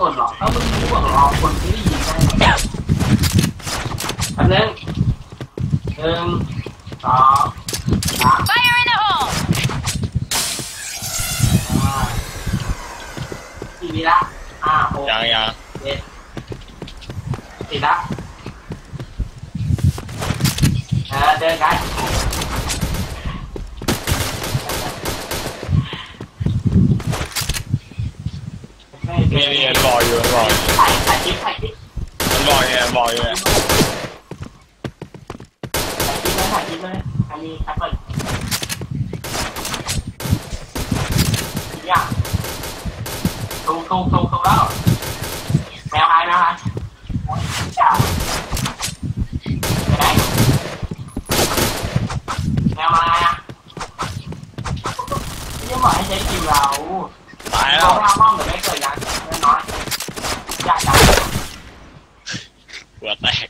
กดหรอกถ้ามึงรู้บอกรอคนที่ได้ยินได้อันนึงหนึ่งสองสาม Fire in the hole! อ่าสี่วิละห้าหกยังยังเจ็ดสิบละเออเดินกัน ไม่เดินี่นนี่รออยู่รออยู่ถ่ายถ่ายคลิปถ่ายคลิปมันรออยู่รออยู่เนี่ยถ่ายคลิปเลยถ่ายคลิปเลยอันนี้แอปเปิลเนี่ยถูกถูกถูกถูกแล้วแมวหายแมวหายจ้าไปไหนแมวมาไงอะไม่ได้บอกให้ใช้คิวเราตายแล้เราวไม่เอาห้องหรือไม่เกิดยังน้อย อยากจังหัวแตก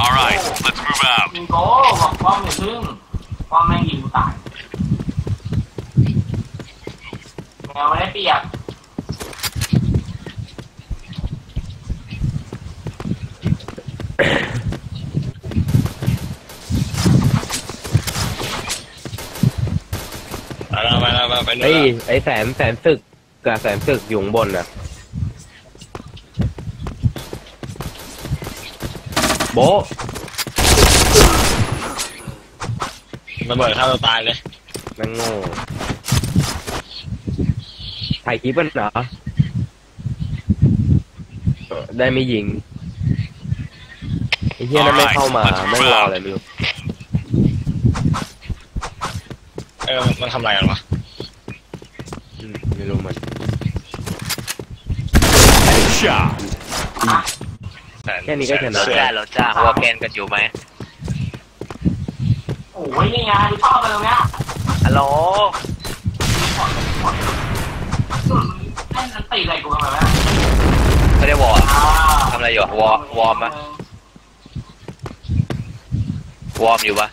All right, let's move out. ยิงโก้บอกป้อมอย่าพึ่งป้อมแม่งยิงกูตายแมวไม่ได้เปรียบ ไปแล้ว ไปแล้วไปไอ้แล้วยไอ้แสนแสนศึกกับแสนศึกอยู่ข้างบนน่ะ โบะมันเบิดฆ่าตัวตายเลย แม่งโง่ถ่ายคลิปกันเหรอเออได้ไม่ยิงไอ้เฮียนั่นไม่เข้ามาไม่งรออะไรไม่รู้ เออ มันทำอะไรกันวะอืม ไม่รู้มัน Headshot. แค่นี้ก็ชนะเสือได้แล้วจ้าหัวแกนกันอยู่ไหมโอ้ยนี่ไงดูชอบไปตรงเนี้ยฮัลโหลเล่นนันตีอะไรกูทำไมวะไม่ได้วอร์อ่าทำอะไรอยู่วอร์วอร์มปะวอร์มอยู่ปะ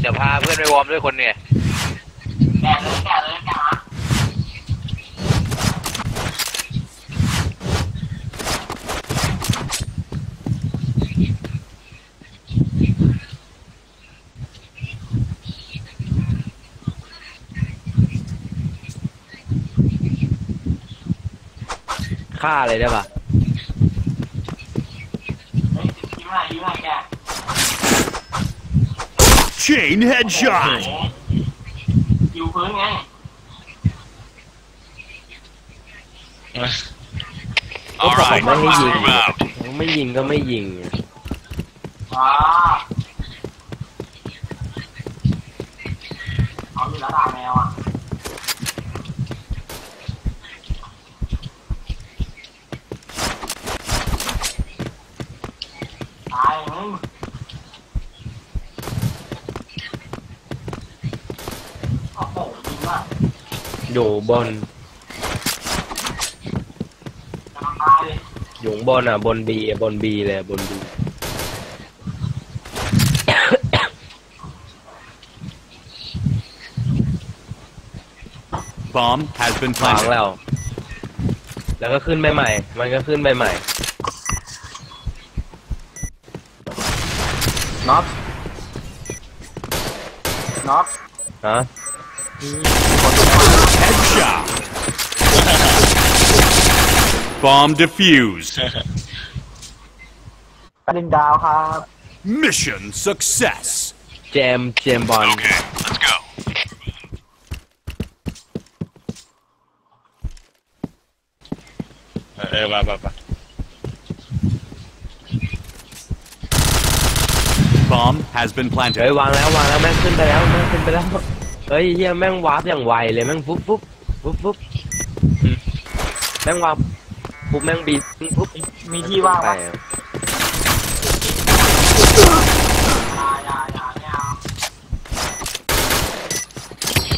เดี๋ยวพาเพื่อนไปวอร์มด้วยคนเนี่ย ฆ่าเลยได้ปะยิงมหน่อยยิ้มหน่อยแก Chain headshot. อยู่พื้นไงก็ All บอก right, ไม่ให้ let's ยิง move out. ไม่ยิงก็ไม่ยิงอ่าเอาอยู่แล้วตาแมวอะตายมึงโอ้โหจริงว่ะ อยู่บนจะมาตายเลยอยู่ข้างบนอะ บนบีบนบีเลยบนบี Bomb has been วาง planted. แล้ว แล้วก็ขึ้นไปใหม่ มันก็ขึ้นไปใหม่ น็อตน็อตฮะ Headshot. Bomb defused. ประเด็นดาวครับ Mission success. เจมส์เจมส์บอล Okay, let's go. เออเออมามามา Bomb has been เฮ้ย planted. วางแล้ววางแล้วแม่งขึ้นไปแล้วแม่งขึ้นไปแล้ว เฮ้ยเฮียแม่งวาร์ปอย่างไวเลยแม่งปุ๊บปุ๊บปุ๊บปุ๊บอืมแม่งวาร์ปปุ๊บแม่งบีบปุ๊บมีที่ว่างไปปะอะอย่าอย่าอย่า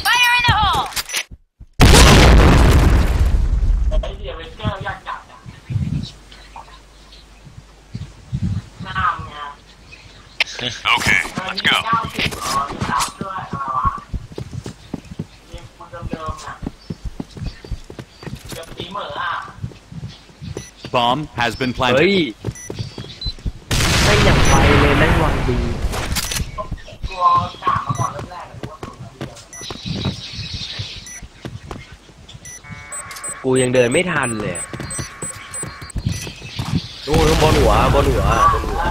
ไม่เอา Fire Bomb has been เฮ้ย planted. แม่งอย่างไวเลยแม่งวางดีตัวกามาก่อนเริ่มแรกอะดูว่าสุดแล้วเดียวกูยังเดินไม่ทันเลยนู่นข้างบนหัวบนหัวบนหัว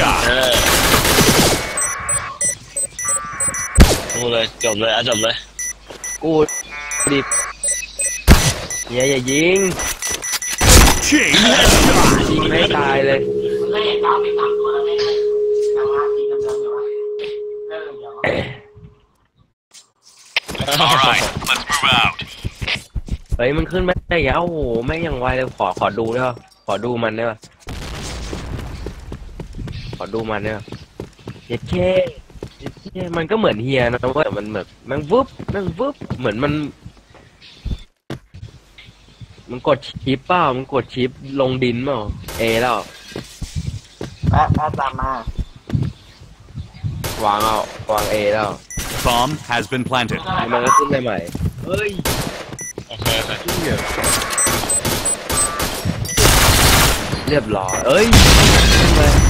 Headshot. เออดูเลยจบเลยอะจบเลยกูดิเนี่ยอย่ายิง Chain headshot. ยิงให้ตายเลยมันเล่นเก้าสิบสามตัวแล้วไม่ได้ยังห้าทีเดิมๆอยู่วะเริ่มเดี๋ยว All right, let's move out. เฮ้ยมันขึ้นมาได้อีกแล้วโอ้โหแม่งยังไวเลยขอขอดูได้ปะขอดูมันได้ปะ ขอดูมันได้ปะเย็ดแค่เย็ดแค่มันก็เหมือนเฮียนะเว้ยแต่มันแบบแม่งวึบแม่งวึบเหมือนมัน มันกดชิปเปล่ามันกดชิปลงดินเปล่าเอแล้วแอดแอดตามมาวางเอาวางเอแล้ว Bomb has been planted. แล้วมันก็ขึ้นได้ใหม่เฮ้ยโอเคโอเคเรียบร้อยเอ้ยขึ้นไป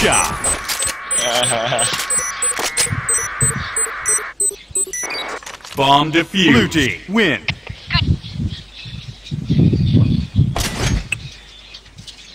Headshot. เออ Bomb defused. Blue team win.